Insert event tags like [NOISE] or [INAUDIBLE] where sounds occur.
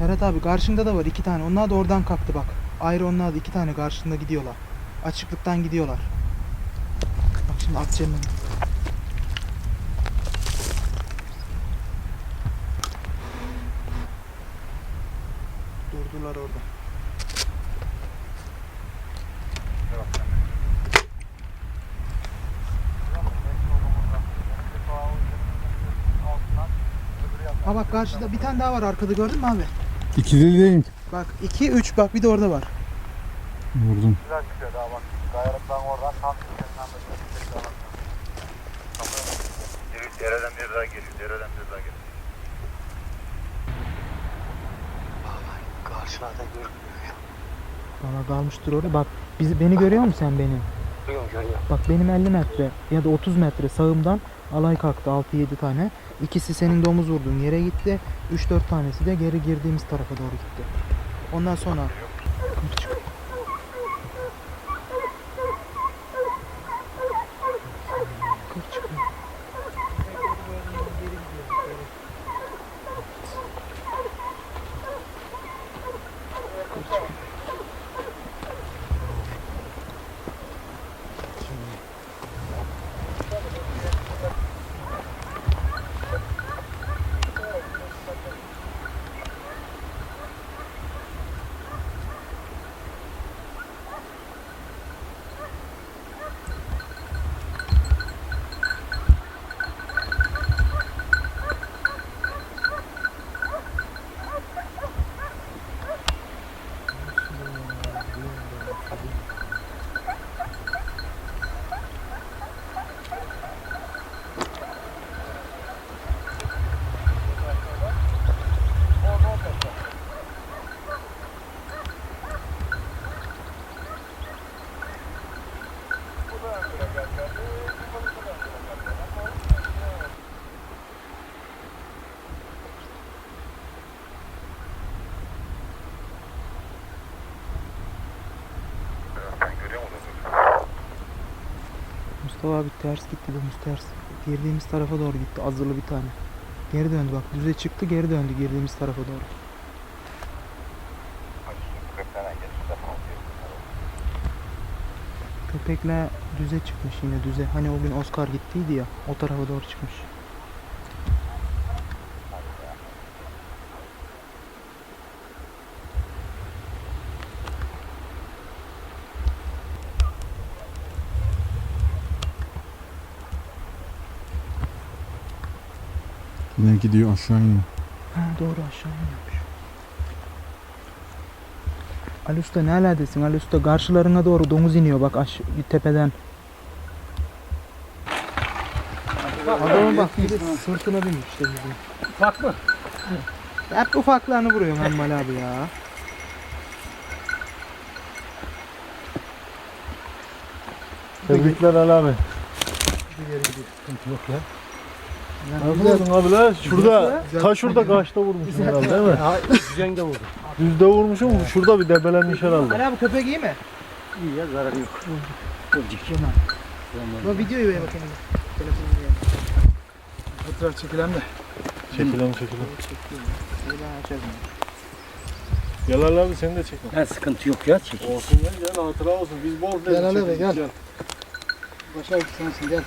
Ferhat abi karşında da var iki tane. Onlar da oradan kalktı bak. Ayrı onlar da iki tane karşında gidiyorlar. Açıklıktan gidiyorlar. Bak şimdi atacağım. Durdular orada. Ha bak karşıda bir tane daha var arkada gördün mü abi? İkili değil. Bak 2 3 bak bir de orada var. Vurdum. Güzel çıkıyor daha bak. Gayrıktan oradan tam içerisinden de bir daha Geliyor, dereden bir daha geliyor, dereden bir daha geliyor. Karşılarda görünmüyor ya. Bana kalmıştır orada. Bak bizi beni görüyor musun sen beni? Duyuyorum, görüyorum. Bak benim 50 metre ya da 30 metre sağımdan alay kalktı 6-7 tane. İkisi senin domuz vurduğun yere gitti. 3-4 tanesi de geri girdiğimiz tarafa doğru gitti. Ondan sonra Kır çıkıyor. Kır çıkıyor. Sen görüyor musun? Mustafa abi ters gitti domuz ters. Girdiğimiz tarafa doğru gitti azılı bir tane. Geri döndü bak düze çıktı geri döndü girdiğimiz tarafa doğru. Köpekle düze çıkmış yine düze. Hani o gün Oscar gittiydi ya o tarafa doğru çıkmış. Yine gidiyor aşağı iniyor. Ha doğru aşağı iniyormuş. Ali Usta ne aladesin Ali Usta karşılarına doğru domuz iniyor bak aş tepeden. Adama bak bir de sırtına binmiş işte bizim. Ufak mı? Hep ufaklarını vuruyorum Emmal abi ya. Tebrikler Ali abi. Sıkıntı yok ya. Ne vurdun abi la? Şurada, ta şurada kaçta vurmuşsun herhalde değil mi? [LAUGHS] Düzen de vurdu. Düzde vurmuşum, şurada bir debelenmiş herhalde. Ali abi köpek iyi mi? İyi ya zararı yok. Yaman. Bu videoyu ver bakayım. Telefonunu ver. Fotoğraf çekilen de. Çekilen çekilen. Gel abi seni de çekin. Ha, sıkıntı yok ya. Çek. Olsun ya gel hatıra olsun. Biz bol Gel Ali abi, gel. Başa sensin gel.